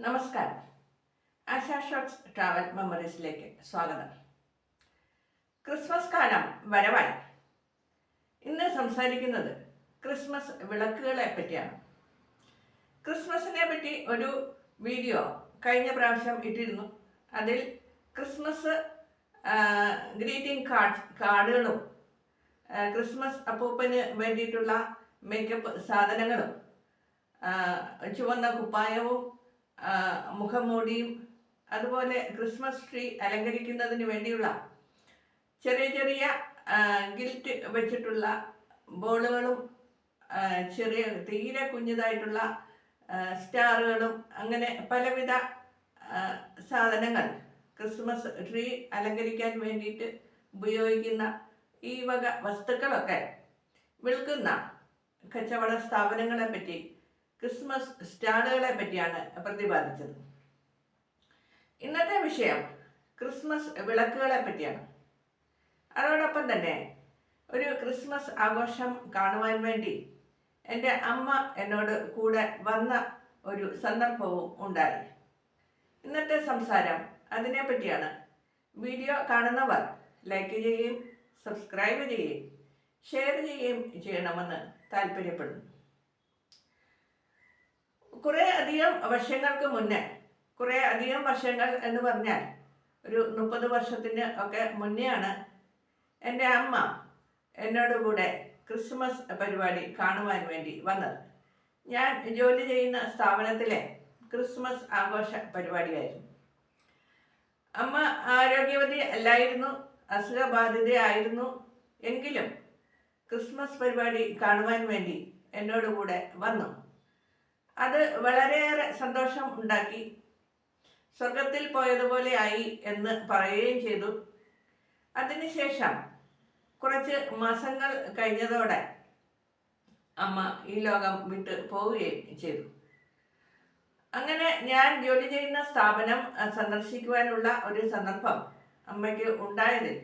നമസ്കാരം. ASHA shots travel മെമ്മറീസിലേക്ക് സ്വാഗതം. Christmas കാലം വരവായി. ഇന്ന് സംസാരിക്കുന്നത് ക്രിസ്മസ് വിളക്കുകളെ പറ്റിയാണ്. ക്രിസ്മസിനെ പറ്റി ഒരു വീഡിയോ കഴിഞ്ഞ പ്രാവശ്യം ഇട്ടിരുന്നു. അതിൽ ക്രിസ്മസ് ഗ്രീറ്റിംഗ് കാർഡ് കാർഡുകളും ക്രിസ്മസ് അപ്പൂപ്പന് വേണ്ടിയിട്ടുള്ള മേക്കപ്പ് സാധനങ്ങളും ചുവന്ന കുപ്പായവും മുഖംമൂടിയും അതുപോലെ ക്രിസ്മസ് ട്രീ അലങ്കരിക്കുന്നതിന് വേണ്ടിയുള്ള ചെറിയ ചെറിയ ഗിൽറ്റ് വെച്ചിട്ടുള്ള ബോളുകളും ചെറിയ തീരെ കുഞ്ഞതായിട്ടുള്ള സ്റ്റാറുകളും അങ്ങനെ പലവിധ സാധനങ്ങൾ ക്രിസ്മസ് ട്രീ അലങ്കരിക്കാൻ വേണ്ടിയിട്ട് ഉപയോഗിക്കുന്ന ഈ വക വസ്തുക്കളൊക്കെ വിൽക്കുന്ന കച്ചവട സ്ഥാപനങ്ങളെ പറ്റി ക്രിസ്മസ് സ്റ്റാളുകളെ പറ്റിയാണ് പ്രതിപാദിച്ചത്. ഇന്നത്തെ വിഷയം ക്രിസ്മസ് വിളക്കുകളെ പറ്റിയാണ്. അതോടൊപ്പം തന്നെ ഒരു ക്രിസ്മസ് ആഘോഷം കാണുവാൻ വേണ്ടി എന്റെ അമ്മ എന്നോട് കൂടെ വന്ന ഒരു സന്ദർഭവും ഉണ്ടായി. ഇന്നത്തെ സംസാരം അതിനെപ്പറ്റിയാണ് വീഡിയോ കാണുന്നവർ ലൈക്ക് ചെയ്യുകയും സബ്സ്ക്രൈബ് ചെയ്യുകയും ഷെയർ ചെയ്യുകയും ചെയ്യണമെന്ന് താല്പര്യപ്പെടുന്നു. കുറേ അധികം വർഷങ്ങൾക്ക് മുന്നേ കുറേ അധികം വർഷങ്ങൾ എന്ന് പറഞ്ഞാൽ ഒരു മുപ്പത് വർഷത്തിന് ഒക്കെ മുന്നെയാണ് എന്റെ അമ്മ എന്നോട് കൂടെ ക്രിസ്മസ് പരിപാടി കാണുവാൻ വേണ്ടി വന്നത്. ഞാൻ ജോലി ചെയ്യുന്ന സ്ഥാപനത്തിലെ ക്രിസ്മസ് ആഘോഷ പരിപാടിയായിരുന്നു. അമ്മ ആരോഗ്യവതി അല്ലായിരുന്നു അസുഖബാധിതയായിരുന്നു എങ്കിലും ക്രിസ്മസ് പരിപാടി കാണുവാൻ വേണ്ടി എന്നോട് കൂടെ വന്നു. അത് വളരെയേറെ സന്തോഷം ഉണ്ടാക്കി. സ്വർഗത്തിൽ പോയതുപോലെ ആയി എന്ന് പറയുകയും ചെയ്തു. അതിനുശേഷം കുറച്ച് മാസങ്ങൾ കഴിഞ്ഞതോടെ അമ്മ ഈ ലോകം വിട്ട് പോവുകയും ചെയ്തു. അങ്ങനെ ഞാൻ ജോലി ചെയ്യുന്ന സ്ഥാപനം സന്ദർശിക്കുവാനുള്ള ഒരു സന്ദർഭം അമ്മയ്ക്ക് ഉണ്ടായതിൽ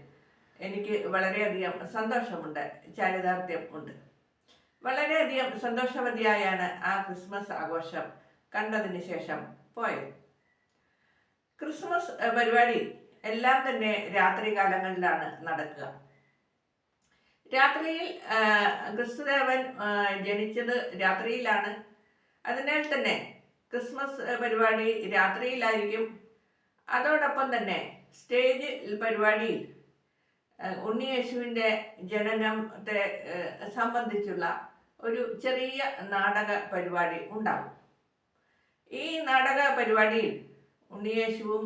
എനിക്ക് വളരെയധികം സന്തോഷമുണ്ട് ചാരിതാർത്ഥ്യം ഉണ്ട്. വളരെയധികം സന്തോഷവതിയായാണ് ആ ക്രിസ്മസ് ആഘോഷം കണ്ടതിന് ശേഷം പോയത്. ക്രിസ്മസ് പരിപാടി എല്ലാം തന്നെ രാത്രി കാലങ്ങളിലാണ് നടക്കുക. രാത്രിയിൽ ക്രിസ്തുദേവൻ ജനിച്ചത് രാത്രിയിലാണ്. അതിനാൽ തന്നെ ക്രിസ്മസ് പരിപാടി രാത്രിയിലായിരിക്കും. അതോടൊപ്പം തന്നെ സ്റ്റേജ് പരിപാടിയിൽ ഉണ്ണിയേശുവിന്റെ ജനനത്തെ സംബന്ധിച്ചുള്ള ഒരു ചെറിയ നാടക പരിപാടി ഉണ്ടാകും ഈ നാടക പരിപാടിയിൽ ഉണ്ണിയേശുവും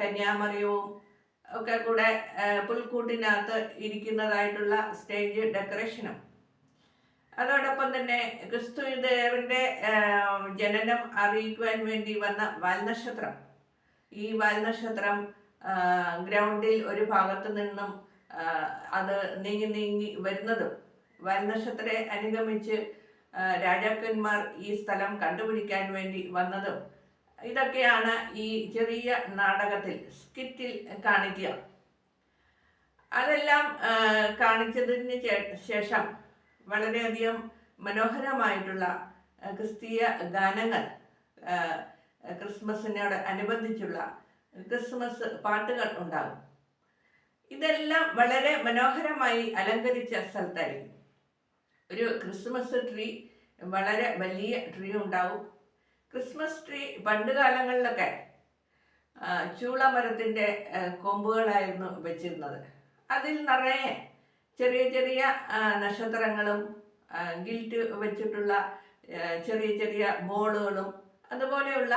കന്യാമറിയവും ഒക്കെ കൂടെ പുൽക്കൂട്ടിനകത്ത് ഇരിക്കുന്നതായിട്ടുള്ള സ്റ്റേജ് ഡെക്കറേഷനും. അതോടൊപ്പം തന്നെ ക്രിസ്തുദേവന്റെ ജനനം അറിയിക്കുവാൻ വേണ്ടി വന്ന വാൽനക്ഷത്രം. ഈ വാൽനക്ഷത്രം ഗ്രൗണ്ടിൽ ഒരു ഭാഗത്തു നിന്നും അത് നീങ്ങി നീങ്ങി വരുന്നതും വാൽനക്ഷത്രെ അനുഗമിച്ച് രാജാക്കന്മാർ ഈ സ്ഥലം കണ്ടുപിടിക്കാൻ വേണ്ടി വന്നതും ഇതൊക്കെയാണ് ഈ ചെറിയ നാടകത്തിൽ സ്കിറ്റിൽ കാണിക്കുക. അതെല്ലാം കാണിച്ചതിന് ശേഷം വളരെയധികം മനോഹരമായിട്ടുള്ള ക്രിസ്തീയ ഗാനങ്ങൾ ക്രിസ്മസിനോട് അനുബന്ധിച്ചുള്ള ക്രിസ്മസ് പാട്ടുകൾ ഉണ്ടാകും. ഇതെല്ലാം വളരെ മനോഹരമായി അലങ്കരിച്ച സ്ഥലത്തായിരിക്കും. ഒരു ക്രിസ്മസ് ട്രീ വളരെ വലിയ ട്രീ ഉണ്ടാവും. ക്രിസ്മസ് ട്രീ പണ്ട് കാലങ്ങളിലൊക്കെ ചൂള മരത്തിന്റെ കൊമ്പുകളായിരുന്നു വെച്ചിരുന്നത്. അതിൽ നിറയെ ചെറിയ ചെറിയ നക്ഷത്രങ്ങളും ഗിൽറ്റ് വെച്ചിട്ടുള്ള ചെറിയ ചെറിയ ബോളുകളും അതുപോലെയുള്ള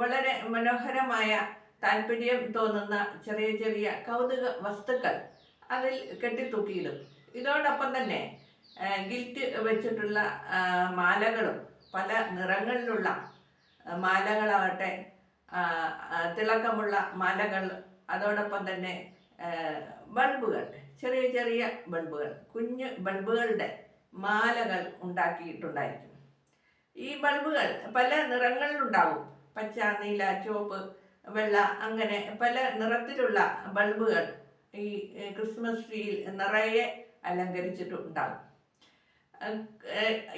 വളരെ മനോഹരമായ താല്പര്യം തോന്നുന്ന ചെറിയ ചെറിയ കൗതുക വസ്തുക്കൾ അതിൽ കെട്ടിത്തൂക്കിയിടും. ഇതോടൊപ്പം തന്നെ ഗിൽറ്റ് വെച്ചിട്ടുള്ള മാലകളും പല നിറങ്ങളിലുള്ള മാലകളാവട്ടെ തിളക്കമുള്ള മാലകൾ അതോടൊപ്പം തന്നെ ബൾബുകൾ ചെറിയ ചെറിയ ബൾബുകൾ കുഞ്ഞ് ബൾബുകളുടെ മാലകൾ ഉണ്ടാക്കിയിട്ടുണ്ടായിരിക്കും. ഈ ബൾബുകൾ പല നിറങ്ങളിലുണ്ടാവും. പച്ച നീല ചുവപ്പ് വെള്ള അങ്ങനെ പല നിറത്തിലുള്ള ബൾബുകൾ ഈ ക്രിസ്മസ് ട്രീയിൽ നിറയെ അലങ്കരിച്ചിട്ടുണ്ടാകും.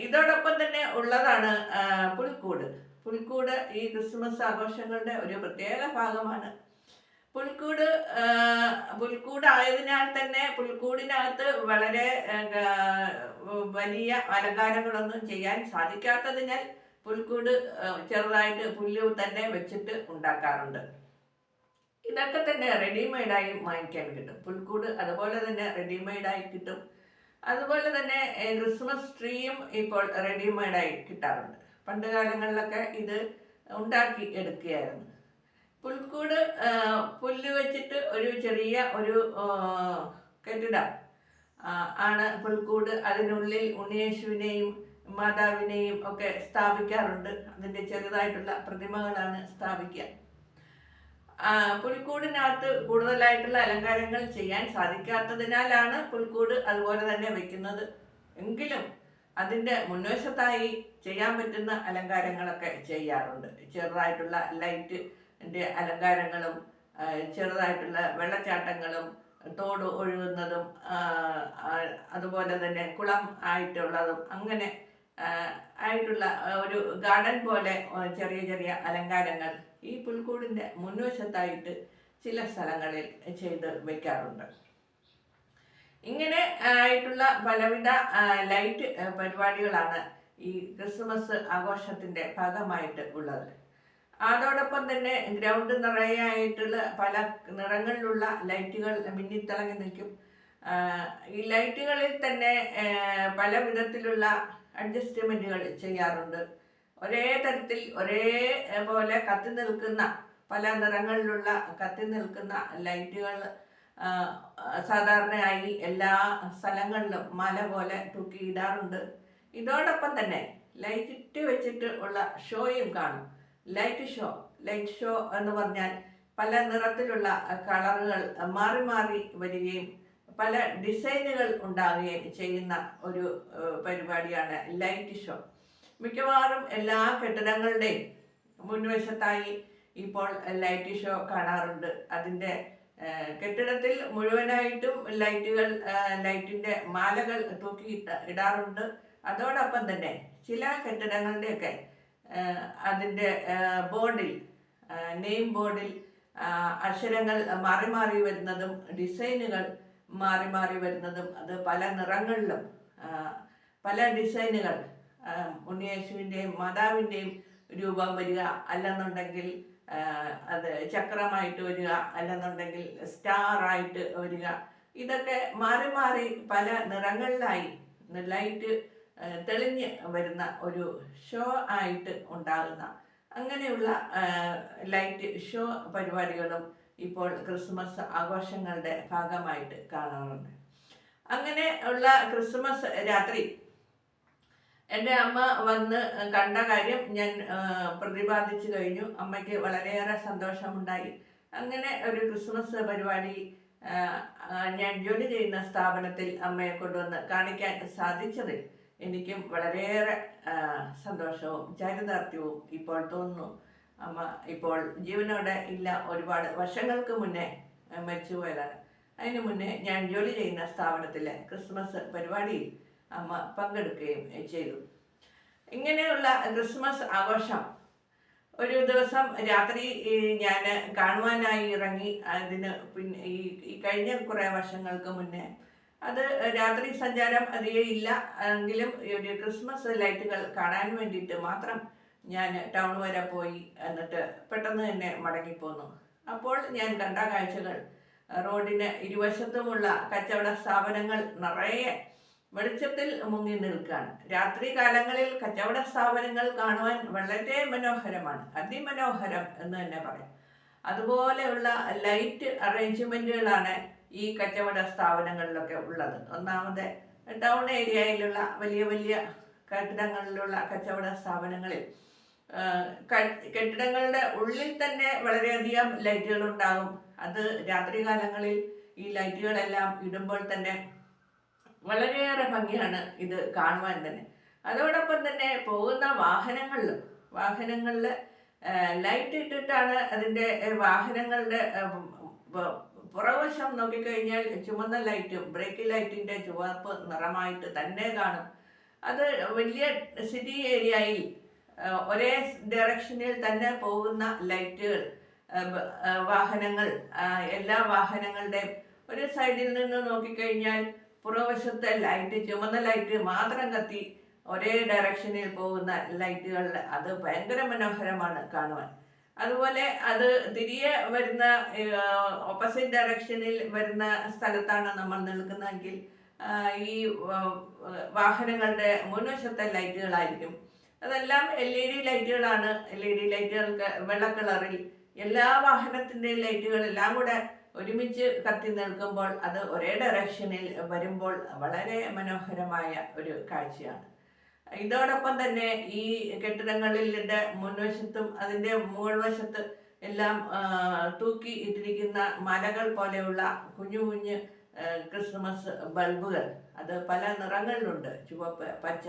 ഇതോടൊപ്പം തന്നെ ഉള്ളതാണ് പുൽക്കൂട്. പുൽക്കൂട് ഈ ക്രിസ്മസ് ആഘോഷങ്ങളുടെ ഒരു പ്രത്യേക ഭാഗമാണ്. പുൽക്കൂട് പുൽക്കൂടായതിനാൽ തന്നെ പുൽക്കൂടിനകത്ത് വളരെ വലിയ അലങ്കാരങ്ങളൊന്നും ചെയ്യാൻ സാധിക്കാത്തതിനാൽ പുൽക്കൂട് ചെറുതായിട്ട് പുല്ല് തന്നെ വെച്ചിട്ട് ഉണ്ടാക്കാറുണ്ട്. ഇതൊക്കെ തന്നെ റെഡിമെയ്ഡായി വാങ്ങിക്കാൻ കിട്ടും. പുൽക്കൂട് അതുപോലെ തന്നെ റെഡിമെയ്ഡായി കിട്ടും. അതുപോലെ തന്നെ ക്രിസ്മസ് ട്രീയും ഇപ്പോൾ റെഡിമെയ്ഡായി കിട്ടാറുണ്ട്. പണ്ട് കാലങ്ങളിലൊക്കെ ഇത് ഉണ്ടാക്കി എടുക്കുകയായിരുന്നു. പുൽക്കൂട് പുല്ല് വെച്ചിട്ട് ഒരു ചെറിയ ഒരു കെട്ടിടം ആണ് പുൽക്കൂട്. അതിനുള്ളിൽ ഉണ്ണിയേശുവിനെയും മാതാവിനെയും ഒക്കെ സ്ഥാപിക്കാറുണ്ട്. അതിന്റെ ചെറുതായിട്ടുള്ള പ്രതിമകളാണ് സ്ഥാപിക്കുക. പുൽക്കൂടിനകത്ത് കൂടുതലായിട്ടുള്ള അലങ്കാരങ്ങൾ ചെയ്യാൻ സാധിക്കാത്തതിനാലാണ് പുൽക്കൂട് അതുപോലെ തന്നെ വെക്കുന്നത്. എങ്കിലും അതിന്റെ മുൻവശത്തായി ചെയ്യാൻ പറ്റുന്ന അലങ്കാരങ്ങളൊക്കെ ചെയ്യാറുണ്ട്. ചെറുതായിട്ടുള്ള ലൈറ്റിന്റെ അലങ്കാരങ്ങളും ചെറുതായിട്ടുള്ള വെള്ളച്ചാട്ടങ്ങളും തോട് ഒഴുകുന്നതും അതുപോലെ തന്നെ കുളം ആയിട്ടുള്ളതും അങ്ങനെ ആയിട്ടുള്ള ഒരു ഗാർഡൻ പോലെ ചെറിയ ചെറിയ അലങ്കാരങ്ങൾ ഈ പുൽക്കൂടിന്റെ മുൻവശത്തായിട്ട് ചില സ്ഥലങ്ങളിൽ ചെയ്ത് വെക്കാറുണ്ട്. ഇങ്ങനെ ആയിട്ടുള്ള പലവിധ ലൈറ്റ് പരിപാടികളാണ് ഈ ക്രിസ്മസ് ആഘോഷത്തിന്റെ ഭാഗമായിട്ട് ഉള്ളത്. അതോടൊപ്പം തന്നെ ഗ്രൗണ്ട് നിറയെ ആയിട്ടുള്ള പല നിറങ്ങളിലുള്ള ലൈറ്റുകൾ മിന്നിത്തിളങ്ങി നിൽക്കും. ഈ ലൈറ്റുകളിൽ തന്നെ പല വിധത്തിലുള്ള അഡ്ജസ്റ്റ്മെന്റുകൾ ചെയ്യാറുണ്ട്. ഒരേ തരത്തിൽ ഒരേ പോലെ കത്തി നിൽക്കുന്ന പല നിറങ്ങളിലുള്ള കത്തി നിൽക്കുന്ന ലൈറ്റുകൾ സാധാരണയായി എല്ലാ സ്ഥലങ്ങളിലും മല പോലെ തൂക്കിയിടാറുണ്ട് ഇതോടൊപ്പം തന്നെ ലൈറ്റ് വെച്ചിട്ട് ഉള്ള ഷോയും കാണും. ലൈറ്റ് ഷോ ലൈറ്റ് ഷോ എന്ന് പറഞ്ഞാൽ പല നിറത്തിലുള്ള കളറുകൾ മാറി മാറി വരികയും പല ഡിസൈനുകൾ ഉണ്ടാവുകയും ചെയ്യുന്ന ഒരു പരിപാടിയാണ് ലൈറ്റ് ഷോ. മിക്കവാറും എല്ലാ കെട്ടിടങ്ങളുടെയും മുൻവശത്തായി ഇപ്പോൾ ലൈറ്റ് ഷോ കാണാറുണ്ട്. അതിന്റെ കെട്ടിടത്തിൽ മുഴുവനായിട്ടും ലൈറ്റുകൾ ലൈറ്റിന്റെ മാലകൾ തൂക്കി ഇടാറുണ്ട്. അതോടൊപ്പം തന്നെ ചില കെട്ടിടങ്ങളുടെയൊക്കെ അതിന്റെ ബോർഡിൽ നെയിം ബോർഡിൽ അക്ഷരങ്ങൾ മാറി മാറി വരുന്നതും ഡിസൈനുകൾ മാറി മാറി വരുന്നതും അത് പല നിറങ്ങളിലും പല ഡിസൈനുകൾ ഉണ്ണിയേശുവിന്റെയും മാതാവിന്റെയും രൂപം വരിക അല്ലെന്നുണ്ടെങ്കിൽ അത് ചക്രമായിട്ട് വരിക അല്ലെന്നുണ്ടെങ്കിൽ സ്റ്റാർ ആയിട്ട് വരിക. ഇതൊക്കെ മാറി മാറി പല നിറങ്ങളിലായി ലൈറ്റ് തെളിഞ്ഞ് വരുന്ന ഒരു ഷോ ആയിട്ട് ഉണ്ടാകുന്ന അങ്ങനെയുള്ള ലൈറ്റ് ഷോ പരിപാടികളും ഇപ്പോൾ ക്രിസ്മസ് ആഘോഷങ്ങളുടെ ഭാഗമായിട്ട് കാണാറുണ്ട്. അങ്ങനെ ഉള്ള ക്രിസ്മസ് രാത്രി എന്റെ അമ്മ വന്ന് കണ്ട കാര്യം ഞാൻ പ്രതിപാദിച്ചു കഴിഞ്ഞു. അമ്മയ്ക്ക് വളരെയേറെ സന്തോഷമുണ്ടായി. അങ്ങനെ ഒരു ക്രിസ്മസ് പരിപാടി ഞാൻ ജോലി ചെയ്യുന്ന സ്ഥാപനത്തിൽ അമ്മയെ കൊണ്ടുവന്ന് കാണിക്കാൻ സാധിച്ചതിൽ എനിക്കും വളരെയേറെ സന്തോഷവും ചാരിതാർത്ഥ്യവും ഇപ്പോൾ തോന്നുന്നു. അമ്മ ഇപ്പോൾ ജീവനോടെ ഇല്ല. ഒരുപാട് വർഷങ്ങൾക്ക് മുന്നേ മരിച്ചുപോയതാണ്. അതിനു മുന്നേ ഞാൻ ജോലി ചെയ്യുന്ന സ്ഥാപനത്തിലെ ക്രിസ്മസ് പരിപാടിയിൽ അമ്മ പങ്കെടുക്കുകയും ചെയ്തു. ഇങ്ങനെയുള്ള ക്രിസ്മസ് ആഘോഷം ഒരു ദിവസം രാത്രി ഞാൻ കാണുവാനായി ഇറങ്ങി. അതിന് പിന്നെ ഈ കഴിഞ്ഞ കുറേ വർഷങ്ങൾക്ക് മുന്നേ. അത് രാത്രി സഞ്ചാരം അധികം ഇല്ല. എങ്കിലും ഒരു ക്രിസ്മസ് ലൈറ്റുകൾ കാണാൻ വേണ്ടിയിട്ട് മാത്രം ഞാൻ ടൗൺ വരെ പോയി. എന്നിട്ട് പെട്ടെന്ന് തന്നെ മടങ്ങിപ്പോന്നു. അപ്പോൾ ഞാൻ കണ്ട കാഴ്ചകൾ. റോഡിന് ഇരുവശത്തുമുള്ള കച്ചവട സ്ഥാപനങ്ങൾ നിറയെ വെളിച്ചത്തിൽ മുങ്ങി നിൽക്കുകയാണ്. രാത്രി കാലങ്ങളിൽ കച്ചവട സ്ഥാപനങ്ങൾ കാണുവാൻ വളരെ മനോഹരമാണ്. അതിമനോഹരം എന്ന് തന്നെ പറയാം. അതുപോലെയുള്ള ലൈറ്റ് അറേഞ്ച്മെന്റുകളാണ് ഈ കച്ചവട സ്ഥാപനങ്ങളിലൊക്കെ ഉള്ളത്. ഒന്നാമത് ടൗൺ ഏരിയയിലുള്ള വലിയ വലിയ കെട്ടിടങ്ങളിലുള്ള കച്ചവട സ്ഥാപനങ്ങളിൽ കെട്ടിടങ്ങളുടെ ഉള്ളിൽ തന്നെ വളരെയധികം ലൈറ്റുകൾ ഉണ്ടാകും. അത് രാത്രി കാലങ്ങളിൽ ഈ ലൈറ്റുകളെല്ലാം ഇടുമ്പോൾ തന്നെ വളരെയേറെ ഭംഗിയാണ് ഇത് കാണുവാൻ തന്നെ. അതോടൊപ്പം തന്നെ പോകുന്ന വാഹനങ്ങളിലും വാഹനങ്ങളിൽ ലൈറ്റ് ഇട്ടിട്ടാണ് അതിന്റെ വാഹനങ്ങളുടെ പുറവശം നോക്കിക്കഴിഞ്ഞാൽ ചുമന്ന ലൈറ്റും ബ്രേക്ക് ലൈറ്റിന്റെ ചുവപ്പ് നിറമായിട്ട് തന്നെ കാണും. അത് വലിയ സിറ്റി ഏരിയയിൽ ഒരേ ഡയറക്ഷനിൽ തന്നെ പോകുന്ന ലൈറ്റുകൾ വാഹനങ്ങൾ എല്ലാ വാഹനങ്ങളുടെയും ഒരു സൈഡിൽ നിന്ന് നോക്കിക്കഴിഞ്ഞാൽ പുറവശത്തെ ലൈറ്റ് ചുമന്ന ലൈറ്റ് മാത്രം കത്തി ഒരേ ഡയറക്ഷനിൽ പോകുന്ന ലൈറ്റുകൾ അത് ഭയങ്കര മനോഹരമാണ് കാണുവാൻ. അതുപോലെ അത് തിരികെ വരുന്ന ഓപ്പോസിറ്റ് ഡയറക്ഷനിൽ വരുന്ന സ്ഥലത്താണ് നമ്മൾ നിൽക്കുന്നതെങ്കിൽ ഈ വാഹനങ്ങളുടെ മുൻവശത്തെ ലൈറ്റുകളായിരിക്കും അതെല്ലാം എൽ ഇ ഡി ലൈറ്റുകളാണ് എൽ ഇ ഡി ലൈറ്റുകൾക്ക് വെള്ള കളറിൽ എല്ലാ വാഹനത്തിന്റെയും ലൈറ്റുകളെല്ലാം കൂടെ ഒരുമിച്ച് കത്തി നിൽക്കുമ്പോൾ അത് ഒരേ ഡയറക്ഷനിൽ വരുമ്പോൾ വളരെ മനോഹരമായ ഒരു കാഴ്ചയാണ്. ഇതോടൊപ്പം തന്നെ ഈ കെട്ടിടങ്ങളിലെ മുൻവശത്തും അതിന്റെ മുകൾ വശത്ത് എല്ലാം തൂക്കി ഇട്ടിരിക്കുന്ന മലകൾ പോലെയുള്ള കുഞ്ഞു കുഞ്ഞ് ക്രിസ്മസ് ബൾബുകൾ. അത് പല നിറങ്ങളിലുണ്ട്. ചുവപ്പ് പച്ച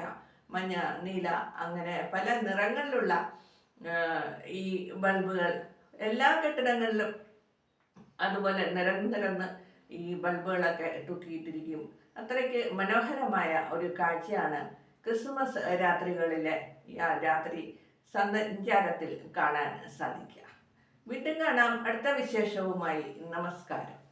മഞ്ഞ നീല അങ്ങനെ പല നിറങ്ങളിലുള്ള ഈ ബൾബുകൾ. എല്ലാ കെട്ടിടങ്ങളിലും അതുപോലെ നിരന്ന് നിരന്ന് ഈ ബൾബുകളൊക്കെ തൂക്കിയിട്ടിരിക്കും. അത്രയ്ക്ക് മനോഹരമായ ഒരു കാഴ്ചയാണ് ക്രിസ്മസ് രാത്രികളിലെ രാത്രി സഞ്ചാരത്തിൽ കാണാൻ സാധിക്കുക. വീണ്ടും കാണാം. അടുത്ത വിശേഷവുമായി നമസ്കാരം.